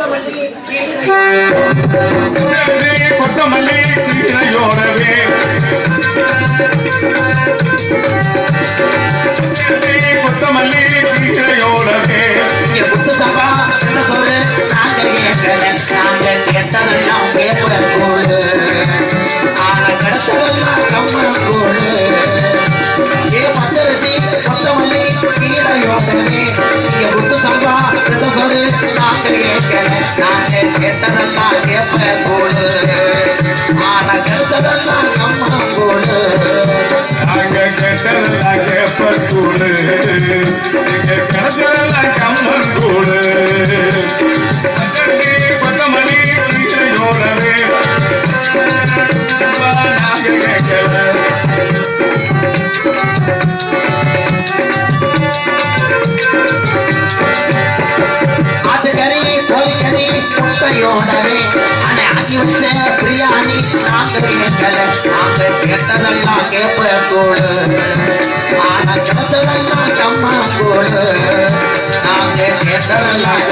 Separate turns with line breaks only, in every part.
கொத்தமல்லி கீரை
கொத்தமல்லி கீரையோடவே. கொத்தமல்லி கீரையோடவே.
இங்க புத்து சம்பா வெள்ள சோறு நாங்க கேட்கல நாங்க கேட்டதெல்லாம் பேப்பர் கூழு ஆனா கிடைச்சதெல்லாம் கம்மன் கூழு ஏ பச்சரிசி கொத்தமல்லி கீரையோடவே. புத்து சம்பா करे நாங்க கேட்டதெல்லாம் கேப்ப கூடு ஆனா கிடைச்சதெல்லாம் கம்மா கூடு நாங்க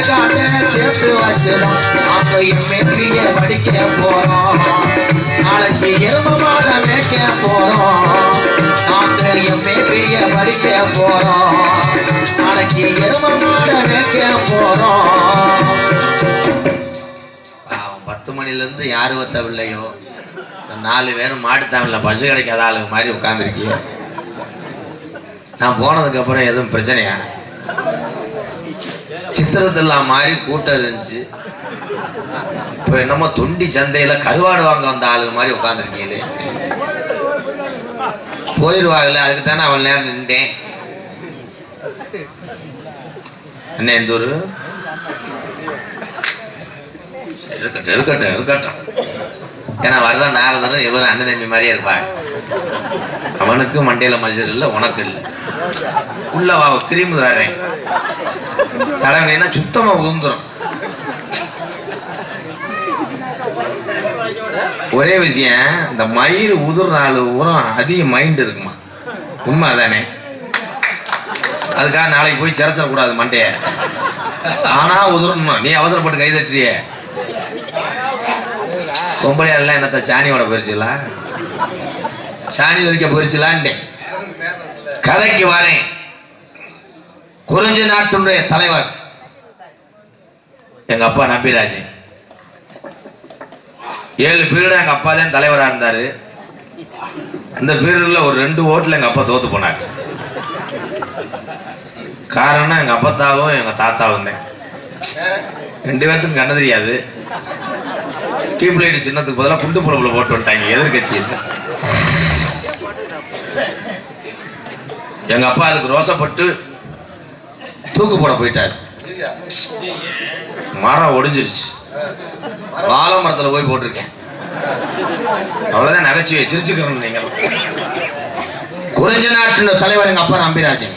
அழகான சேர்த்து வச்சுதான் நாங்க எம்ஏபிய படிக்க போறோம். நாளைக்கு எரும மேய்க்க போறோம். நாங்க எம்ஏபிய படிக்க போறோம். நாளைக்கு எரும மேய்க்க போறோம்.
பத்து மணிலேருந்து யார் யாரு நாலு பேரும் மாட்டுத்தாமில் பசு கிடைக்காத ஆளுங்க மாதிரி உட்காந்துருக்கியோ நான் போனதுக்கப்புறம் எதுவும் பிரச்சனையா? சித்திரத்தெல்லாம் மாதிரி கூட்டம் இருந்துச்சு. இப்போ என்னமோ தொண்டி சந்தையில கருவாடு வாங்க வந்த ஆளுங்க மாதிரி உட்காந்துருக்கீங்களே போயிடுவாங்கல்ல அதுக்கு தானே அவள் நேரம் நின்றேன். என்ன எந்த ஒரு இருக்கட்டும் இருக்கட்டும் இருக்கட்டும். ஏன்னா வர்ற நாரதனும் இவரும் அண்ணன் தம்பி மாதிரியே இருப்பாங்க. அவனுக்கு மண்டையில மஞ்சள் இல்லை உனக்கு இல்லை. உள்ள வா கிரீம் தரேன். தடவினா சுத்தமா உந்துரும் ஒரே விஷயம் இந்த மயிர் உதிர் நாள் உரம் அதிக மைண்ட் இருக்குமா? உண்மை அதானே அதுக்காக நாளைக்கு போய் சிறச்சிடக்கூடாது மண்டைய. ஆனா உதிரணும். நீ அவசரப்பட்டு கை தட்டுறியே என்னத்த சாணியோட போயிருச்சுங்களா சாணி தொழிக்க போயிருச்சுலான்ட்டேன் கதைக்கு வரேன். குறிஞ்சி நாட்டுடைய தலைவர். எங்க அப்பா நம்பிராஜன் ஏழு பீரியட் எங்க அப்பா தான் தலைவரா இருந்தாரு. இந்த பீரியட்ல ஒரு ரெண்டு ஓட்டுல எங்க அப்பா தோத்து போனாரு. காரணம் எங்க அப்பத்தாவும் எங்க தாத்தாவும் தான் ரெண்டு பேர்த்துக்கும் கண்ண தெரியாது. டியூப் லைட் சின்னத்துக்கு பதிலாக குண்டு புலப்புல போட்டு வந்துட்டாங்க. எதிர்கட்சி எங்க அப்பா அதுக்கு ரோசப்பட்டு தூக்கு போட போயிட்டார். மரம் ஒடிஞ்சிருச்சு. வாழை மரத்துல போய் போட்டிருக்கேன். அவ்வளவுதான் நகைச்சுவை சிரிச்சுக்கிறோம் நீங்கள் குறைஞ்ச நாட்டின் தலைவர் எங்க அப்பா நம்பிராஜன்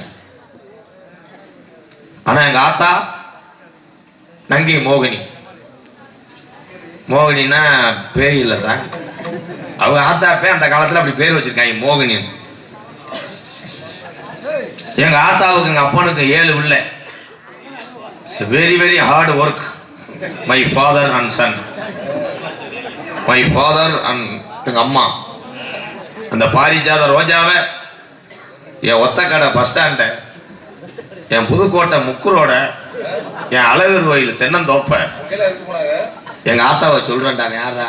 ஆனா எங்க ஆத்தா நங்கை மோகினி. மோகினின்னா பேய் இல்லை தான் அவங்க ஆத்தாப்பே அந்த காலத்தில் அப்படி பேர் வச்சிருக்காங்க மோகினி. எங்க ஆத்தாவுக்கு எங்க அப்பனுக்கு ஏழு உள்ள very very hard work my father and son my father and எங்க அம்மா. அந்த பாரிஜாத ரோஜாவை என் ஒத்தக்கடை பஸ் ஸ்டாண்டை என் புதுக்கோட்டை முக்குரோட என் அழகர் கோயில் தென்னந்தோப்பை. எங்க ஆத்தாவை சொல்றேன்டா யாரா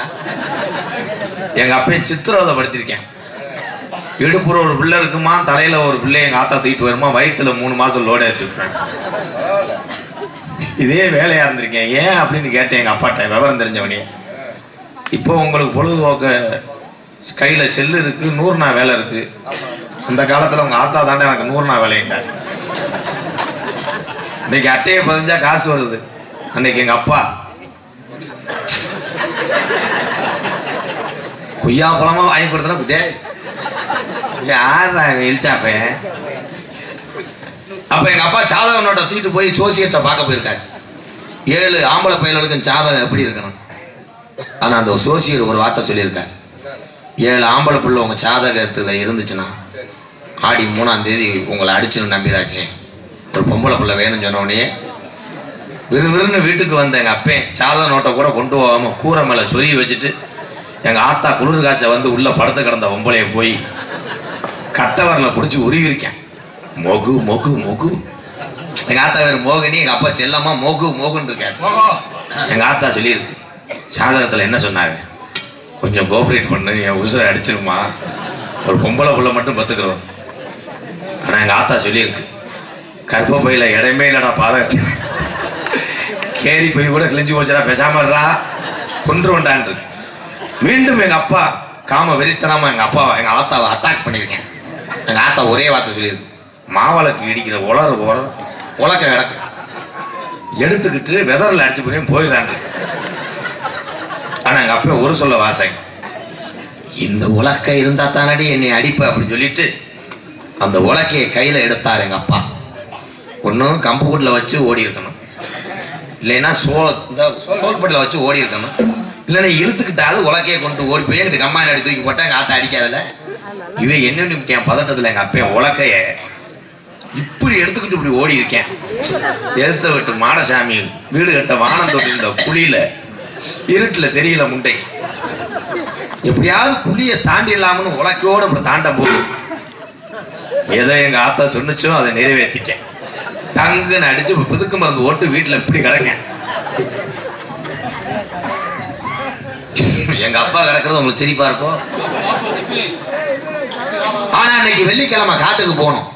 எங்க அப்பையும் சித்திரவதை படுத்திருக்கேன் இடுப்புற ஒரு பிள்ளை இருக்குமா தலையில ஒரு பிள்ளை எங்க ஆத்தா தூக்கிட்டு வருமா வயிற்றுல மூணு மாசம் லோட ஏற்றி இதே வேலையா இருந்திருக்கேன். ஏன் அப்படின்னு கேட்டேன் எங்க அப்பாட்ட விவரம் தெரிஞ்சவனே. இப்போ உங்களுக்கு பொழுதுபோக்க கையில செல்லு இருக்கு நூறுனா வேலை இருக்கு. அந்த காலத்துல உங்க ஆத்தா தாண்டா எனக்கு நூறுனா நாள் அன்னைக்கு அட்டையை பதிஞ்சா காசு வருது. அன்னைக்கு எங்க அப்பா. கொய்யா பழமா வாங்கி கொடுத்தா குட்டே. யாரா இழிச்சாப்பேன் அப்ப. எங்க அப்பா சாதக நோட்டை தூக்கிட்டு போய் சோசியத்தை பார்க்க போயிருக்காரு. ஏழு ஆம்பளை பையர்களுக்கும் சாதகம் எப்படி இருக்கணும்? ஆனா அந்த சோசியர் ஒரு வார்த்தை சொல்லியிருக்காரு. ஏழு ஆம்பளை பிள்ளை உங்க சாதகத்துல இருந்துச்சுன்னா ஆடி மூணாம் தேதி உங்களை அடிச்சுன்னு நம்பிராஜே. ஒரு பொம்பளை புள்ள வேணும்னு சொன்ன உடனே விறுவிறுன்னு வீட்டுக்கு வந்த எங்க அப்பேன் சாதக நோட்டை கூட கொண்டு போகாம கூரை மேல சொருகி வச்சுட்டு எங்க ஆத்தா குளிர் காய்ச்ச வந்து உள்ள படுத்து கிடந்த பொம்பளைய போய் கட்டவரில் பிடிச்சி உருவிருக்கேன் மொகு மொகு மொகு. எங்க ஆத்தா வேறு மோகினி எங்க அப்பா செல்லம்மா மோகு மோகுன்னு இருக்காரு. எங்க ஆத்தா சொல்லியிருக்கு சாதகத்துல என்ன சொன்னாங்க கொஞ்சம் கோஆப்ரேட் பண்ணு என் உசுரை அடிச்சிருமா ஒரு பொம்பளை புள்ள மட்டும் பத்துக்கிறோம். ஆனா எங்க ஆத்தா சொல்லியிருக்கு கர்ப்பப்பையில இடமே இல்லைடா பாதகத்துக்கு கேரி போய் கூட கிழிஞ்சு போச்சுடா பேசாம கொன்று கொன்றுவண்டான் மீண்டும் எங்கள் அப்பா காம வெறித்தனமாக எங்கள் அப்பாவை எங்கள் ஆத்தாவை அட்டாக் பண்ணியிருக்கேன். எங்கள் ஆத்தா ஒரே வார்த்தை சொல்லியிருக்கு. மாவளக்கு இடிக்கிற உலர் உலர் உலக்க கிடக்கு. எடுத்துக்கிட்டு வெதரில் அடிச்சு போய் போயிடலான் ஆனால் எங்கள் அப்பா ஒரு சொல்ல வாசை. இந்த உலக்க இருந்தால் தானடி என்னை அடிப்பேன் அப்படின்னு சொல்லிட்டு அந்த உலக்கையை கையில் எடுத்தார் எங்கள் அப்பா. ஒன்றும் கம்புகுட்டில் வச்சு ஓடி இருக்கணும். இல்லைன்னா சோ இந்த தோல்பட்டில் வச்சு ஓடி இருக்கணும். இல்லைன்னா இழுத்துக்கிட்டாது உலக்கையை கொண்டு ஓடி போய் எங்கிட்ட கம்மாயில் அடி தூக்கி போட்டால் எங்கள் ஆத்த அடிக்காதுல இவன் என்ன நிமித்தம் பதட்டத்தில் எங்கள் அப்பையன் உலக்கைய இப்படி எடுத்துக்கிட்டு இப்படி ஓடி இருக்கேன். எடுத்த விட்டு மாடசாமி வீடு கட்ட வானம் தொட்டிருந்த இந்த குழியில இருட்டுல தெரியல முண்டை. எப்படியாவது குழியை தாண்டிடலாம்னு உலக்கையோடு இப்படி தாண்ட போகுது எதை எங்கள் ஆத்தா சொன்னுச்சோ அதை நிறைவேற்றிட்டேன் தங்குன்னு அடிச்சு புதுக்கு மருந்து ஓட்டு வீட்டுல இப்படி கிடங்க எங்க அப்பா கிடக்குறது உங்களுக்கு சிரிப்பா இருக்கும் ஆனா அன்னைக்கு வெள்ளிக்கிழமை காட்டுக்கு போனோம்.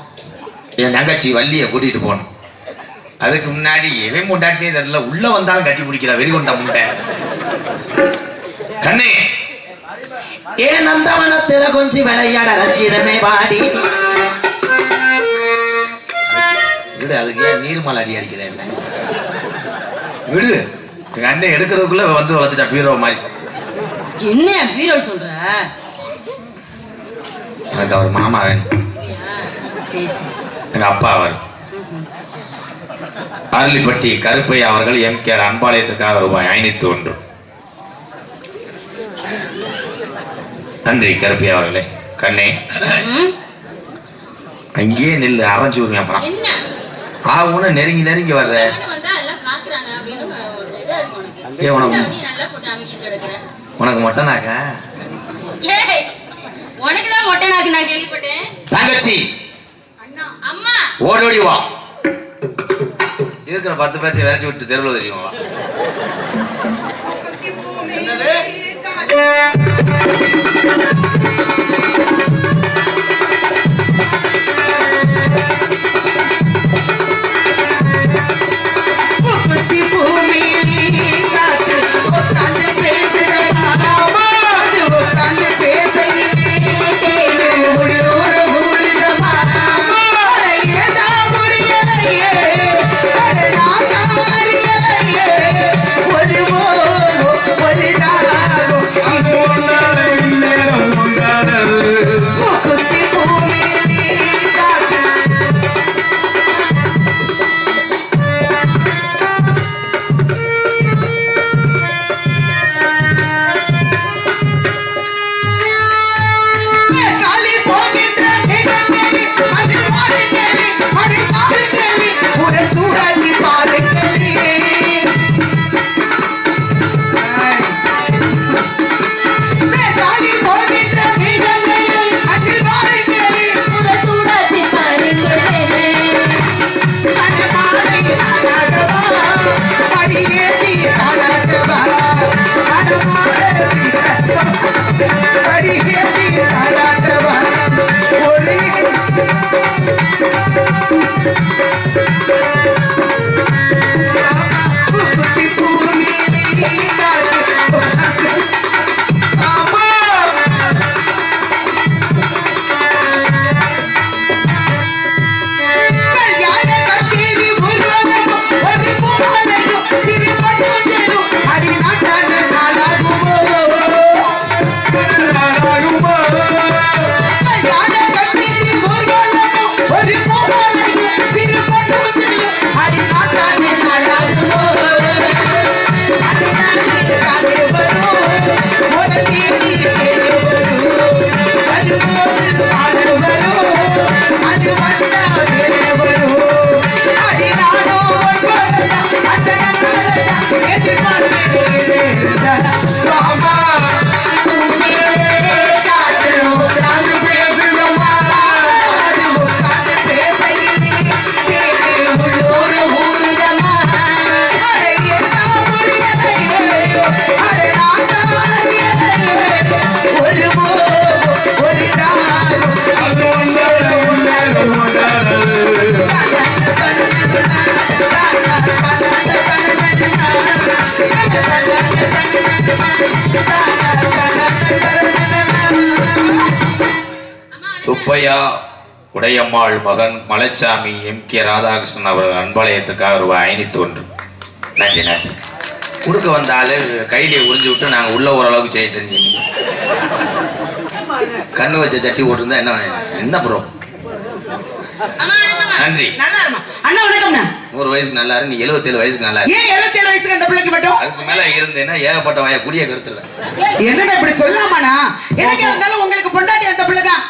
என் தங்கச்சி வள்ளிய கூட்டிட்டு போனோம். அதுக்கு முன்னாடி எவன் முண்டாட்டினே தெரியல. உள்ள வந்தாலும் கட்டி பிடிக்கிறா வெறிகொண்ட முண்டை. கண்ணே.
ஏன் நந்தவனத்துல கொஞ்சம் விளையாட ரஞ்சிதமே பாடி
விடு அதுக்கு ஏன் நீர்மலை அடி அடிக்கிறேன் என்ன? விடு. எங்க அண்ணன் எடுக்கிறதுக்குள்ள வந்து வச்சுட்டா பீரோ மாதிரி.
என்ன பீரோல் சொல்ற?
எனக்கு அவர் மாமா வேணும்.
அப்படியா? சரி சரி.
எங்க அப்பா அவர். அரளிப்பட்டி கருப்பையா அவர்கள் எம் கே அன்பாலயத்துக்காக ரூபாய் ஐநூத்தி ஒன்று. நன்றி கருப்பையா அவர்களே. கண்ணே? அங்கேயே நில்லு அரைஞ்சு விடுங்க அப்புறம். உன நெருங்கி நெருங்கி வர்ற.
இருக்கு உனக்கு.
உனக்கு- மொட்டனாக்கா?
ஏய் உனக்கு தான் மொட்டை நாக்கு நான் கேள்விப்பட்டேன்.
தங்கச்சி
அம்மா.
ஓடோடி வா. இருக்கிற பத்து பேர்த்தை விரட்டி விட்டு தெருவில் தெரியும் வா.
முப்பத்தி
உடையம்மாள் மகன் மலைச்சாமி எம் கே ராதாகிருஷ்ணன் அவர்கள் அன்பாலயத்துக்காக ரூபாய் ஐநூத்தி ஒன்று. நன்றி நன்றி. கொடுக்க வந்த ஆளு கையிலே உறிஞ்சு விட்டு நாங்கள் உள்ள ஓரளவுக்கு செய்ய தெரிஞ்சு. கண்ணு வச்ச சட்டி போட்டிருந்தா என்ன என்ன ப்ரோ நன்றி. நூறு வயசுக்கு நல்லா இரு நீ எழுபத்தேழு வயசுக்கு நல்லா
எழுபத்தேழு வயசுக்கு அந்த பிள்ளைக்கு மட்டும்
அதுக்கு மேல இருந்தேன்னா ஏகப்பட்ட வாய குடிய கருத்துல
என்ன
என்னடா இப்படி சொல்லாமாண்ணா? எனக்கு இருந்தாலும் உங்களுக்கு பொண்டாட்டி அந்த பிள்ளை தான்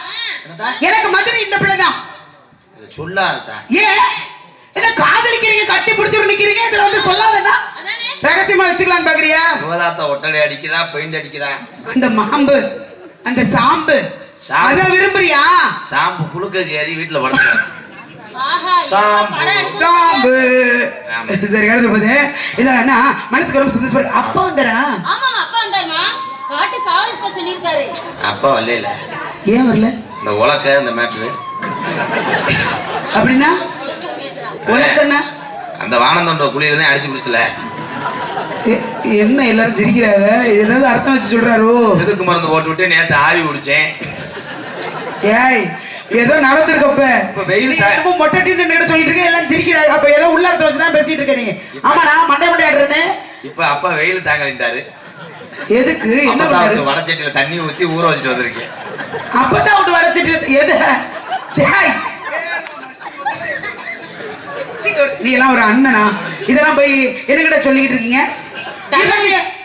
எனக்கு மதுரை இந்த பிள்ளை தான்
இதை சொல்லாதான்
ஏன் என்ன காதலிக்கிறீங்க கட்டி பிடிச்சு நிக்கிறீங்க? இதுல வந்து சொல்லாதண்ணா
அதானே?
ரகசியமா வச்சுக்கலாம்னு பாக்குறியா
யுவதாத்த ஒட்டடை அடிக்கிறா பெயிண்ட் அடிக்கிறா?
அந்த மாம்பு அந்த சாம்பு.
சாம்பு.
அத விரும்புறியா?
ஷாம்பு குளுக்க சேரி வீட்டுல
ஆஹா
சாம்பு.
சாம்பு. சரி எழுது போது அண்ணா மனசுக்கு ரொம்ப சந்தோஷம் அப்பா வந்தாரா?
ஆமாமா அப்பா வந்தாருமா காட்டு காவலுக்கு போய் சொல்லியிருக்காரு.
அப்பா வரல
ஏன் வரல?
இந்த உலக்க இந்த மேட்ரு
அப்படின்னா? உனக்குண்ணா
அந்த வானந்தோன்ற குழியில தான் அடிச்சு பிடிச்சல
என்ன எல்லாரும் சிரிக்கிறாங்க? ஏதாவது அர்த்தம் வச்சு சொல்றாரோ?
எதுக்கு மருந்து போட்டு விட்டு நேத்து ஆவி குடிச்சேன்.
ஏய் ஏதோ நடந்திருக்கப்ப.
வெயில்
மொட்டை டீ நின்று சொல்லிட்டு இருக்க எல்லாம் சிரிக்கிறாங்க அப்ப ஏதோ உள்ள அர்த்தம் வச்சு தான் பேசிட்டு இருக்க நீ ஆமாடா மண்டை மண்டை ஆடுறேன்னு.
இப்ப அப்பா வெயில் தாங்கலிட்டாரு
எதுக்கு? என்ன
வடச்சட்டியில தண்ணி ஊத்தி ஊற வச்சுட்டு வந்திருக்கேன்.
அப்பதான் விட்டு வளைச்சிட்டு எது? நீ எல்லாம் ஒரு அண்ணனா? இதெல்லாம் போய் என்னகிட்ட சொல்லிக்கிட்டு இருக்கீங்க?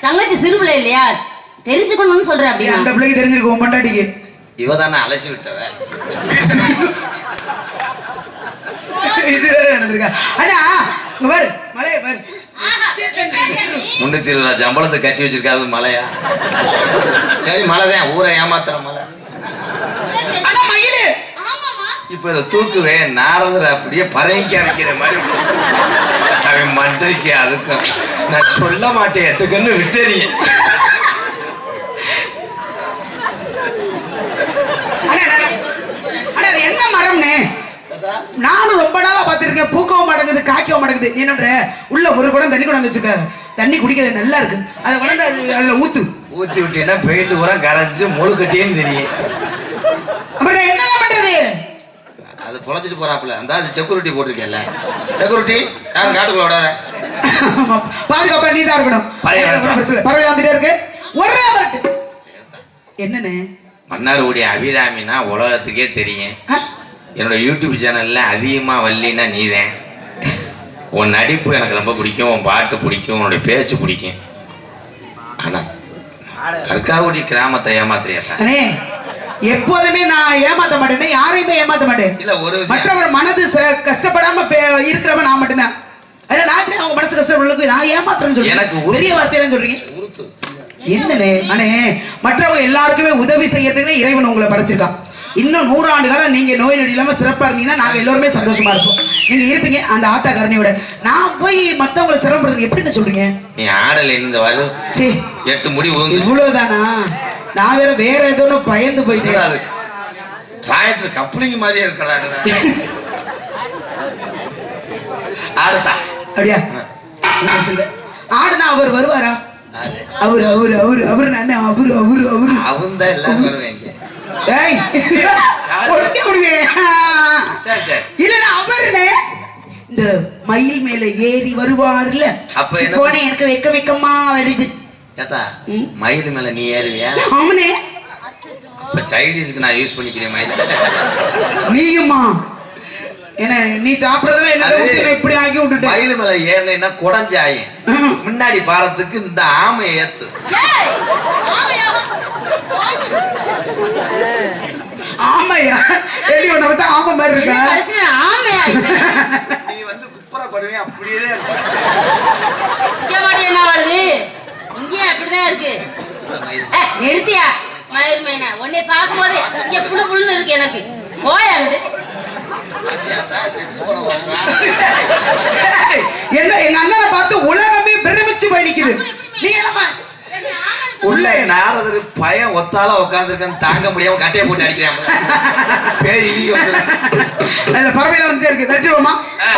தங்கச்சி சிறு பிள்ளை இல்லையா? தெரிஞ்சுக்கணும்னு சொல்றேன்
நீ
அப்படின்னா
அந்த பிள்ளைக்கு தெரிஞ்சிருக்கும் பொண்டாட்டிக்கு.
இவ தானே அலசி விட்டவ?
இது வேற நடந்திருக்கா. அண்ணா இங்க பாரு மலைய பாரு.
முன்னூத்தி இருபது ரூபா சம்பளத்தை கட்டி வச்சிருக்காரு மலையா? சரி மலை தான் ஊரை ஏமாத்துற மலை
அண்ணா மயிலு
ஆமாமா
இப்ப இதை தூக்குவேன் நாரதர் அப்படியே பரங்கிக்க வைக்கிற மாதிரி அவன் மண்டைக்கு அதுக்கும் நான் சொல்ல மாட்டேன் எட்டுக்கன்னு விட்டறீங்க
என்ன மரம்னு நானும் ரொம்ப நாளா பார்த்திருக்கேன். பூக்கவும் மாட்டேங்குது காய்க்கவும் மாட்டேங்குது. நீ என்ன பண்ற? உள்ள ஒரு குடம் தண்ணி கொண்டாந்து வச்சுக்க தண்ணி குடிக்கிறது நல்லா இருக்கு. அதை அது- அதுல ஊத்து.
ஊத்தி விட்டீங்கன்னா பெயிண்ட் பூரா கரைஞ்சு முழுக்கட்டேன்னு தெரியும்.
அப்புறம் என்ன
அது பொழைச்சிட்டு போறாப்புல. அந்த அது செக்யூரிட்டி போட்டிருக்கேன்ல. செக்யூரிட்டி யாரும் காட்டுக்குள்ள விடாத.
பாதுகாப்பா நீ தான் இருக்கணும்
பறவை
வந்துட்டே இருக்கு. ஒரே என்னன்னு
மன்னார்குடி அபிராமினா உலகத்துக்கே தெரியும்? என்னோட யூடியூப் சேனல்ல அதிகமா வல்லினா நீதான். உன் நடிப்பு எனக்கு ரொம்ப பிடிக்கும். உன் பாட்டு பிடிக்கும். உன்னோட பேச்சு பிடிக்கும். ஆனா தற்காவடி கிராமத்தை ஏமாத்துறியா
அண்ணே எப்போதுமே நான் ஏமாத்த மாட்டேனே. யாரையுமே ஏமாத்த மாட்டேன்.
இல்ல ஒரு
மற்றவர் மனது கஷ்டப்படாம இருக்கிறவன் நான் மட்டும்தான். அதில் நான் அவங்க மனசு கஷ்டப்படுறதுக்கு நான் ஏமாத்துறேன்னு சொல்றேன்
எனக்கு
பெரிய வார்த்தையெல்லாம் சொல்றீங்க? என்னண்ணே அண்ணே மற்றவங்க எல்லாருக்குமே உதவி செய்யறதுக்குன்னு இறைவன் உங்களை படைச்சிருக்கான் இன்னும் நூறாண்டு காலம் நீங்க நோய் நொடி இல்லாம சிறப்பா இருந்தீங்கன்னா நாங்க எல்லாருமே சந்தோஷமா இருப்போம். நீங்க இருப்பீங்க அந்த ஆத்தா கரணியோட. நான் போய் மத்தவங்களை சிரமப்படுறது எப்படின்னு சொல்றீங்க?
நீ ஆடல இந்த வரு
சே
எட்டு முடி
இவ்வளவுதானா? நான் வேற வேற ஏதோ பயந்து போயிட்டேன்.
டிராக்டர் கப்ளிங் மாதிரியே இருக்கிறாங்க ஆடுதா
அப்படியா. ஆடுனா அவர் வருவாரா? அவரு அவரு அவரு அவரு நான் அவரு அவரு அவரு?
அவன் தான் எல்லாம் வருவேங்க
ஏய் ஒடுக்க விடுவேன்
சரி சரி.
இல்ல அவருனே? இந்த மயில் மேல ஏறி வருவார்ல.
அப்ப
எனக்கு வெக்க வெக்கமா வருது.
ஏத்தா. மயில் மேல நீ ஏறுவியா
அவனே
இப்ப சைடிஸ்க்கு நான் யூஸ் பண்ணிக்கிறேன் மயில்
நீயுமா என்ன நீ சாப்பிடறதுல என்ன இப்படி ஆக்கி விட்டுட்டேன்
மயில் மேல ஏறினா குடஞ்சாயும். முன்னாடி பாரத்துக்கு இந்த ஆமை ஏத்து
ஆமையா?
எடி உன்னை பார்த்தா ஆமை மாதிரி இருக்கா
ஆமையா?
நீ வந்து அப்படியே இருப்ப.
இங்க மாட்டி என்ன வருது இங்கேயும் அப்படிதான் இருக்கு. நிறுத்தியா? மயில் மைனா உன்னை பார்க்கும்போது இங்க புழு புழுன்னு இருக்கு எனக்கு. போயாகுது
என்ன எங்க அண்ணனை பார்த்து உலகமே பிரமிச்சு போய் நிக்குது. நீ என்னப்பா
உள்ள நாரதர் பையன் ஒத்தால உட்காந்துருக்கன்னு தாங்க முடியாம கட்டையை போட்டு அடிக்கிறான். பேய்.
அதுல பறவையில வந்துட்டே இருக்கு. தட்டிடுவோமா
ஆ,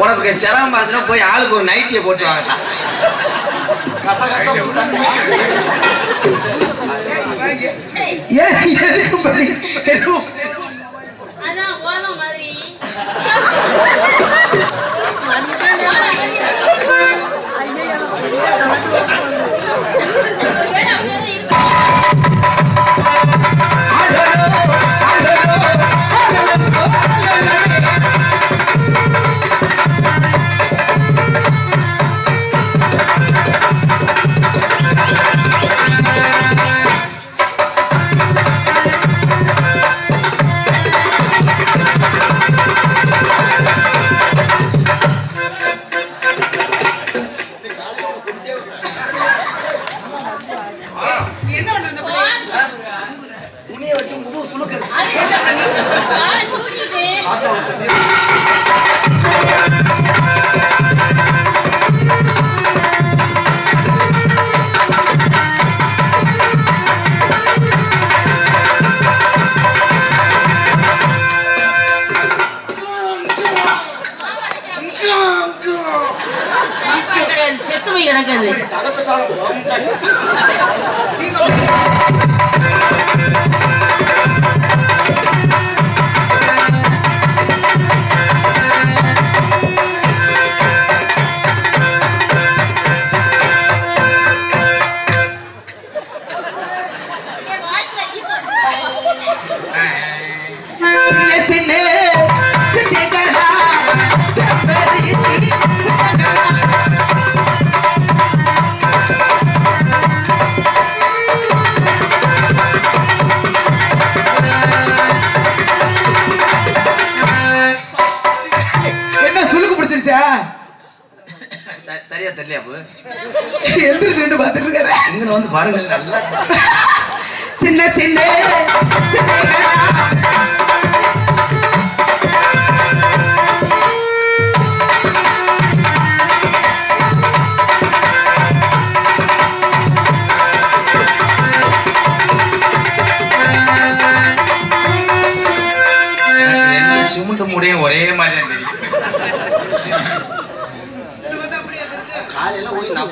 உனக்கு சிரமம் பார்த்துனா
போய் ஆளுக்கு ஒரு நைட்டியை போட்டு வாங்க.
ஏன் எதுக்கு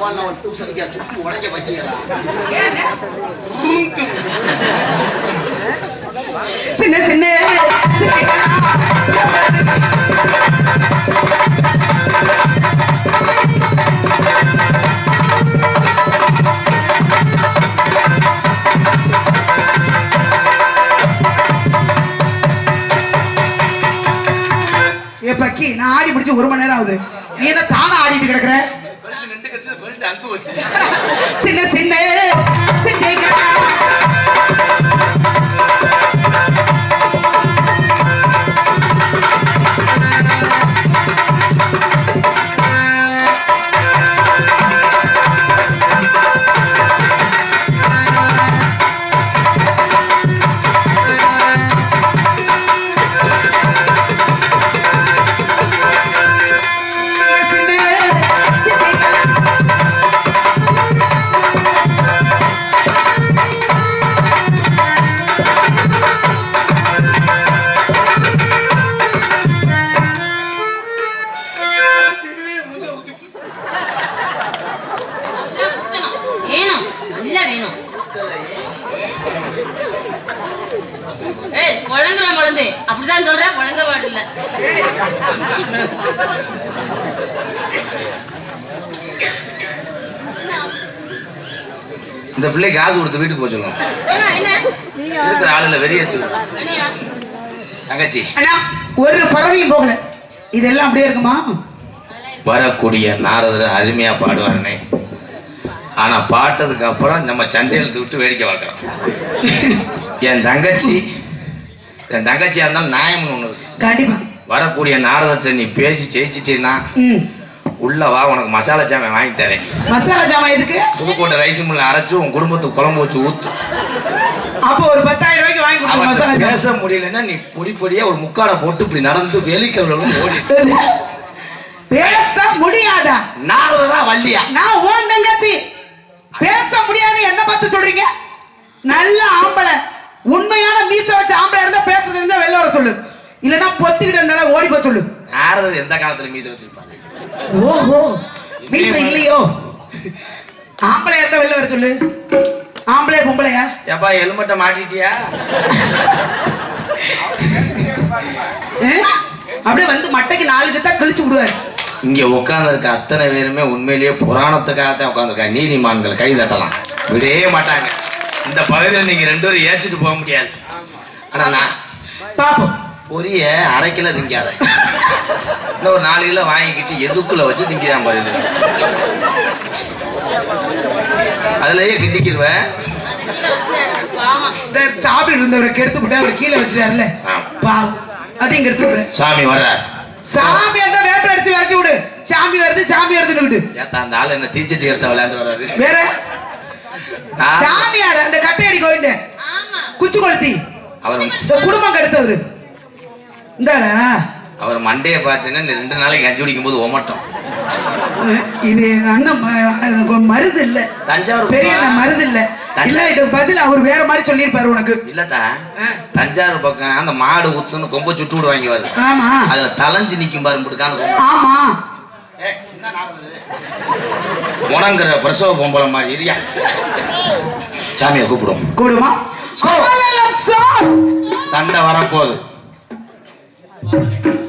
போய்
அவன் ஒரு பூசணிக்கா சுத்தி உடைக்க பட்டியலா
சின்ன சின்ன ஏ பக்கி நான் ஆடி பிடிச்சு ஒரு மணி நேரம் ஆகுது. நீ என்ன தானே ஆடிட்டு கிடக்குற?
பெல்ட் நின்று கட்சி பெல்ட் பிள்ளை காசு கொடுத்து வீட்டுக்கு போக சொல்லுவோம் இருக்கிற ஆளுல
என்னையா
தங்கச்சி.
அண்ணா ஒரு பறவையும் போகல. இதெல்லாம் அப்படியே இருக்குமா?
வரக்கூடிய நாரதர் அருமையா பாடுவாருனே ஆனா பாட்டதுக்கு அப்புறம் நம்ம சண்டை இழுத்து விட்டு வேடிக்கை பார்க்கறோம். என் தங்கச்சி என் தங்கச்சியா இருந்தாலும் நியாயம்னு ஒண்ணு இருக்கு.
கண்டிப்பா.
வரக்கூடிய நாரதத்தை நீ பேசி ஜெயிச்சிட்டீன்னா உள்ள வா உனக்கு மசாலா ஜாமான் வாங்கி தரேன்.
மசாலா ஜாமான் எதுக்கு?
புதுக்கோட்டை ரைஸ் மில்ல அரைச்சு உன் குடும்பத்துக்கு குழம்பு வச்சு ஊத்து.
அப்போ ஒரு பத்தாயிரம் ரூபாய்க்கு வாங்கி கொடுத்து மசாலா
பேச முடியலன்னா நீ பொடி பொடியா ஒரு முக்காடை போட்டு இப்படி நடந்து வெளிக்கவர்களும் ஓடி.
பேச முடியாதா?
நாரதரா வள்ளியா.
நான் ஓன் தங்கச்சி. பேச முடியாது என்ன பார்த்து சொல்றீங்க? நல்ல ஆம்பளை. உண்மையான மீச வச்ச ஆம்பளை இருந்தா பேச தெரிஞ்சா வெளில வர சொல்லு. இல்லனா பொத்திக்கிட்டு இருந்தாலும் ஓடி போய் சொல்லு.
நாரதர் எந்த காலத்துல மீச வச்சிருப்பாங்க
ஓஹோ மீச இல்லையோ? ஆம்பளை இருந்தா வெளில வர சொல்லு. ஆம்பளை பொம்பளையா?
ஏப்பா ஹெல்மெட்டை மாட்டிட்டியா?
அப்படியே வந்து மட்டைக்கு நாலுக்கு தான் கழிச்சு விடுவாரு.
இங்க உட்கார்ந்து இருக்க அத்தனை பேருமே உண்மையிலேயே புராணத்துக்காக தான் உட்காந்துருக்காங்க நீதிமான்கள் கை தட்டலாம். விடவே மாட்டாங்க. இந்த பகுதியில் நீங்க ரெண்டு பேரும் ஏச்சிட்டு போக முடியாது. ஆனா நான்
பாப்போம்.
பொரிய அரை கிலோ திங்காத. இன்னும் ஒரு நாலு கிலோ வாங்கிக்கிட்டு எதுக்குள்ள வச்சு திங்கிறான் பாரு. அதுலயே கிண்டிக்கிடுவேன்.
சாப்பிட்டு இருந்தவரை கெடுத்து விட்டு அவர் கீழே வச்சுட்டாருல்ல?
ஆமா.
பாவம். அதையும் கெடுத்து விடு
சாமி வர்றார்
சாமி இருந்தா வேப்பில அடிச்சு விரட்டி விடு. சாமி வருது சாமி வருதுன்னு விடு.
ஏத்தா அந்த ஆள் என்ன தீச்சட்டி எடுத்த விளையாண்டு வர்றாரு
வேற? சாமியார் அந்த கட்டையடி கோவிந்த
ஆமா.
குச்சி கொளுத்தி
அவர்
இந்த குடும்பம் கெடுத்தவரு. இந்தாடா
அவர் மண்டையை பார்த்தீங்கன்னா ரெண்டு நாளைக்கு கஞ்சி குடிக்கும் போது ஒமட்டும்
இது எங்க அண்ணன் மருது இல்ல.
தஞ்சாவூர்
பெரிய மருது இல்ல. இல்ல இதுக்கு பதில் அவர் வேற மாதிரி சொல்லியிருப்பாரு உனக்கு.
இல்லத்தா
ஆ.
தஞ்சாவூர் பக்கம் அந்த மாடு ஊத்துன்னு கொம்ப சுட்டு விடு
ஆமா.
அதுல தலைஞ்சு நிக்கும் பாரு கொம்பு.
ஆமா.
உணங்குற பிரசவ பொம்பளை மாதிரி சாமியை கூப்பிடும்
சோழலம் சார்
சண்டை வரப்போகுது. Bye.